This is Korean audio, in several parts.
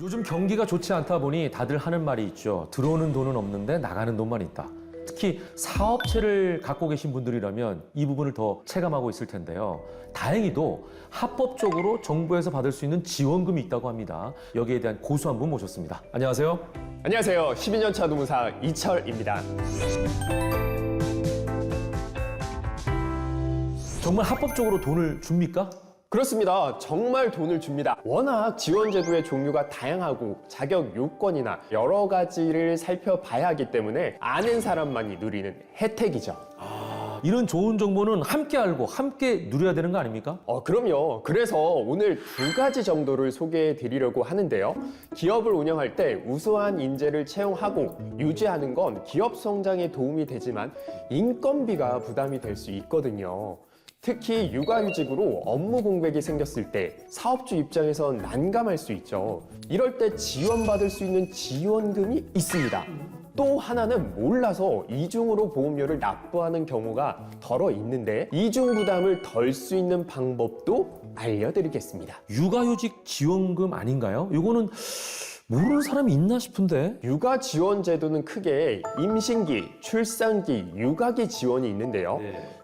요즘 경기가 좋지 않다 보니 다들 하는 말이 있죠. 들어오는 돈은 없는데 나가는 돈만 있다. 특히 사업체를 갖고 계신 분들이라면 이 부분을 더 체감하고 있을 텐데요. 다행히도 합법적으로 정부에서 받을 수 있는 지원금이 있다고 합니다. 여기에 대한 고수 한 분 모셨습니다. 안녕하세요. 안녕하세요. 12년차 노무사 이철입니다. 정말 합법적으로 돈을 줍니까? 그렇습니다. 정말 돈을 줍니다. 워낙 지원 제도의 종류가 다양하고 자격 요건이나 여러 가지를 살펴봐야 하기 때문에 아는 사람만이 누리는 혜택이죠. 이런 좋은 정보는 함께 알고 함께 누려야 되는 거 아닙니까? 어, 그럼요. 그래서 오늘 두 가지 정도를 소개해 드리려고 하는데요. 기업을 운영할 때 우수한 인재를 채용하고 유지하는 건 기업 성장에 도움이 되지만 인건비가 부담이 될 수 있거든요. 특히 육아휴직으로 업무 공백이 생겼을 때 사업주 입장에선 난감할 수 있죠. 이럴 때 지원받을 수 있는 지원금이 있습니다. 또 하나는 몰라서 이중으로 보험료를 납부하는 경우가 덜어 있는데 이중 부담을 덜 수 있는 방법도 알려드리겠습니다. 육아휴직 지원금 아닌가요? 이거는 모르는 사람이 있나 싶은데. 육아 지원 제도는 크게 임신기, 출산기, 육아기 지원이 있는데요.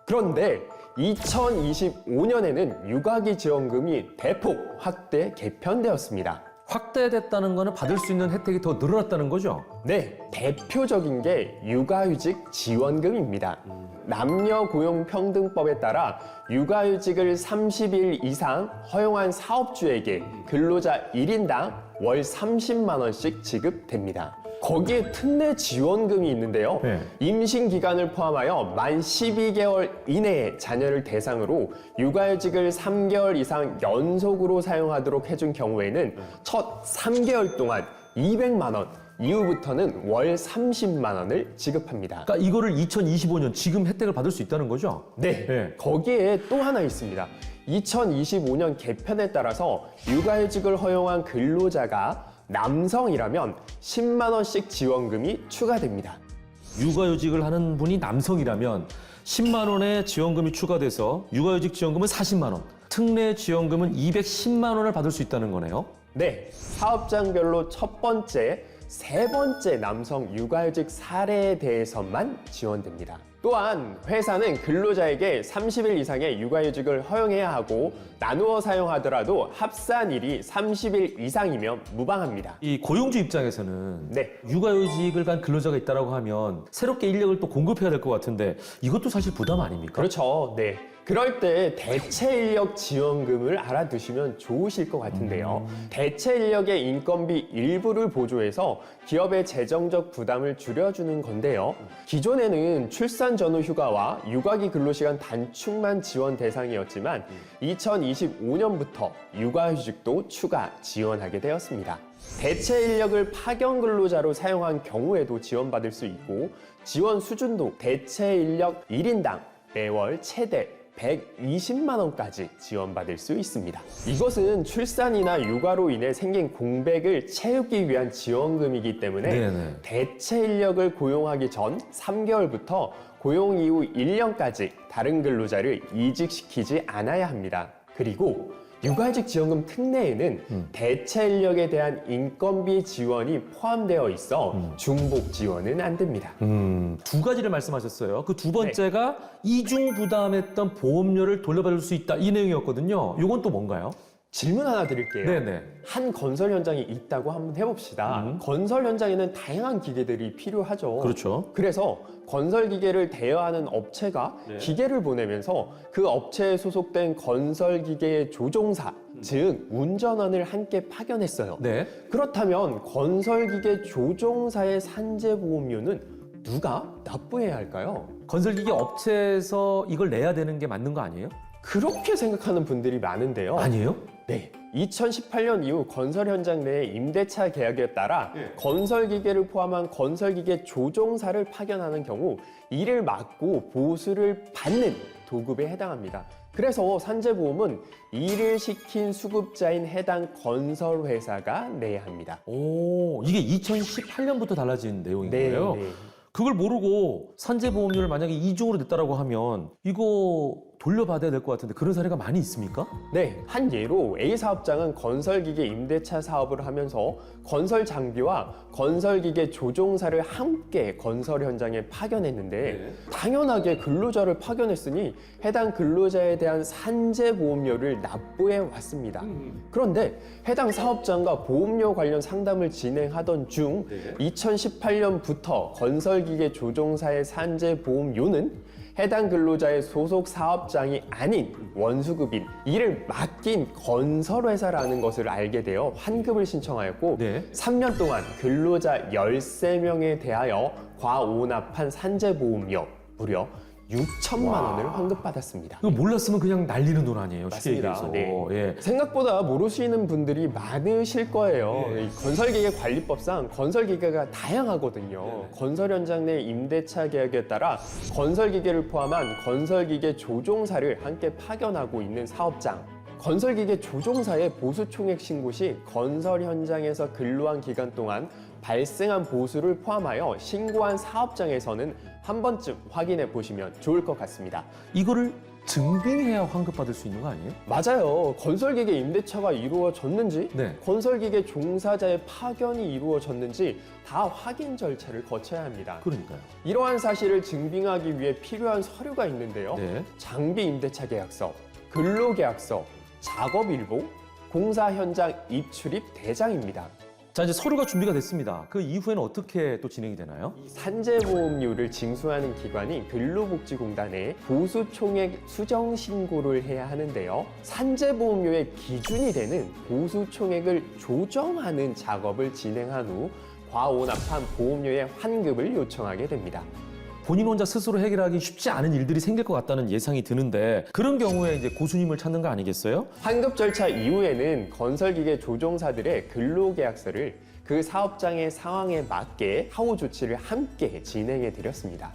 그런데 2025년에는 육아기 지원금이 대폭 확대 개편되었습니다. 확대됐다는 거는 받을 수 있는 혜택이 더 늘어났다는 거죠? 네, 대표적인 게 육아휴직 지원금입니다. 남녀 고용 평등법에 따라 육아휴직을 30일 이상 허용한 사업주에게 근로자 1인당 월 30만 원씩 지급됩니다. 거기에 특례 지원금이 있는데요. 네. 임신 기간을 포함하여 만 12개월 이내에 자녀를 대상으로 육아휴직을 3개월 이상 연속으로 사용하도록 해준 경우에는 첫 3개월 동안 200만 원, 이후부터는 월 30만 원을 지급합니다. 그러니까 이거를 2025년 지금 혜택을 받을 수 있다는 거죠? 네, 네. 거기에 또 하나 있습니다. 2025년 개편에 따라서 육아휴직을 허용한 근로자가 남성이라면 10만 원씩 지원금이 추가됩니다. 육아휴직을 하는 분이 남성이라면 10만 원의 지원금이 추가돼서 육아휴직 지원금은 40만 원, 특례 지원금은 210만 원을 받을 수 있다는 거네요. 네, 사업장별로 첫 번째, 세 번째 남성 육아휴직 사례에 대해서만 지원됩니다. 또한 회사는 근로자에게 30일 이상의 육아휴직을 허용해야 하고 나누어 사용하더라도 합산 일이 30일 이상이면 무방합니다. 이 고용주 입장에서는 네. 육아휴직을 간 근로자가 있다라고 하면 새롭게 인력을 또 공급해야 될 것 같은데 이것도 사실 부담 아닙니까? 그렇죠. 네. 그럴 때 대체 인력 지원금을 알아두시면 좋으실 것 같은데요. 대체 인력의 인건비 일부를 보조해서 기업의 재정적 부담을 줄여주는 건데요. 기존에는 출산 전후 휴가와 육아기 근로시간 단축만 지원 대상이었지만 2025년부터 육아휴직도 추가 지원하게 되었습니다. 대체 인력을 파견 근로자로 사용한 경우에도 지원받을 수 있고 지원 수준도 대체 인력 1인당 매월 최대 120만 원까지 지원받을 수 있습니다. 이것은 출산이나 육아로 인해 생긴 공백을 채우기 위한 지원금이기 때문에 네네. 대체 인력을 고용하기 전 3개월부터 고용 이후 1년까지 다른 근로자를 이직시키지 않아야 합니다. 그리고 육아휴직 지원금 특례에는 대체 인력에 대한 인건비 지원이 포함되어 있어 중복 지원은 안 됩니다. 음, 두 가지를 말씀하셨어요. 그 두 번째가 이중 부담했던 보험료를 돌려받을 수 있다 이 내용이었거든요. 이건 또 뭔가요? 질문 하나 드릴게요. 네네. 한 건설 현장이 있다고 한번 해봅시다. 건설 현장에는 다양한 기계들이 필요하죠. 그렇죠. 그래서 건설 기계를 대여하는 업체가 기계를 보내면서 그 업체에 소속된 건설 기계의 조종사, 즉 운전원을 함께 파견했어요. 네. 그렇다면 건설 기계 조종사의 산재 보험료는 누가 납부해야 할까요? 건설기계 업체에서 이걸 내야 되는 게 맞는 거 아니에요? 그렇게 생각하는 분들이 많은데요. 아니에요? 네. 2018년 이후 건설 현장 내에 임대차 계약에 따라 건설 기계를 포함한 건설 기계 조종사를 파견하는 경우 이를 막고 보수를 받는 도급에 해당합니다. 그래서 산재보험은 일을 시킨 수급자인 해당 건설 회사가 내야 합니다. 오, 이게 2018년부터 달라진 내용인 네, 거예요. 네. 그걸 모르고 산재보험료를 만약에 이중으로 냈다라고 하면 이거 돌려받아야 될 것 같은데 그런 사례가 많이 있습니까? 네, 한 예로 A 사업장은 건설기계 임대차 사업을 하면서 건설 장비와 건설기계 조종사를 함께 건설 현장에 파견했는데 당연하게 근로자를 파견했으니 해당 근로자에 대한 산재 보험료를 납부해 왔습니다. 그런데 해당 사업장과 보험료 관련 상담을 진행하던 중 2018년부터 건설기계 조종사의 산재 보험료는 해당 근로자의 소속 사업장이 아닌 원수급인 이를 맡긴 건설회사라는 것을 알게 되어 환급을 신청하였고 네. 3년 동안 근로자 13명에 대하여 과오납한 산재보험료 무려 6천만 원을 환급받았습니다. 이거 몰랐으면 그냥 날리는 돈 아니에요. 쉽게 맞습니다. 얘기해서. 네. 예. 생각보다 모르시는 분들이 많으실 거예요. 네. 이 건설기계 관리법상 건설기계가 다양하거든요. 건설 현장 내 임대차 계약에 따라 건설기계를 포함한 건설기계 조종사를 함께 파견하고 있는 사업장. 건설기계 조종사의 보수 총액 신고 시 건설 현장에서 근로한 기간 동안 발생한 보수를 포함하여 신고한 사업장에서는 한 번쯤 확인해 보시면 좋을 것 같습니다. 이거를 증빙해야 환급받을 수 있는 거 아니에요? 맞아요. 건설기계 임대차가 이루어졌는지, 네. 건설기계 종사자의 파견이 이루어졌는지 다 확인 절차를 거쳐야 합니다. 그러니까요. 이러한 사실을 증빙하기 위해 필요한 서류가 있는데요. 네. 장비 임대차 계약서, 근로계약서, 작업일보, 공사 현장 입출입 대장입니다. 자, 이제 서류가 준비가 됐습니다. 그 이후에는 어떻게 또 진행이 되나요? 산재보험료를 징수하는 기관이 근로복지공단에 보수총액 수정 신고를 해야 하는데요. 산재보험료의 기준이 되는 보수총액을 조정하는 작업을 진행한 후 과오납한 보험료의 환급을 요청하게 됩니다. 본인 혼자 스스로 해결하기 쉽지 않은 일들이 생길 것 같다는 예상이 드는데 그런 경우에 이제 고수님을 찾는 거 아니겠어요? 환급 절차 이후에는 건설기계 조종사들의 근로계약서를 그 사업장의 상황에 맞게 하호 조치를 함께 진행해 드렸습니다.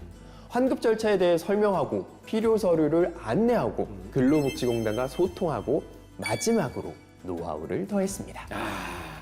환급 절차에 대해 설명하고 필요 서류를 안내하고 근로복지공단과 소통하고 마지막으로 노하우를 더했습니다.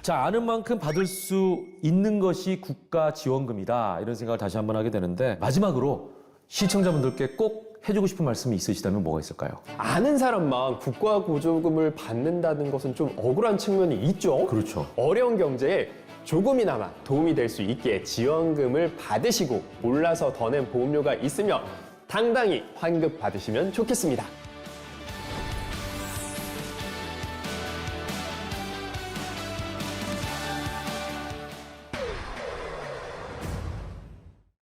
자, 아는 만큼 받을 수 있는 것이 국가 지원금이다. 이런 생각을 다시 한번 하게 되는데 마지막으로 시청자분들께 꼭 해주고 싶은 말씀이 있으시다면 뭐가 있을까요? 아는 사람만 국가 보조금을 받는다는 것은 좀 억울한 측면이 있죠. 그렇죠. 어려운 경제에 조금이나마 도움이 될 수 있게 지원금을 받으시고 몰라서 더 낸 보험료가 있으면 당당히 환급 받으시면 좋겠습니다.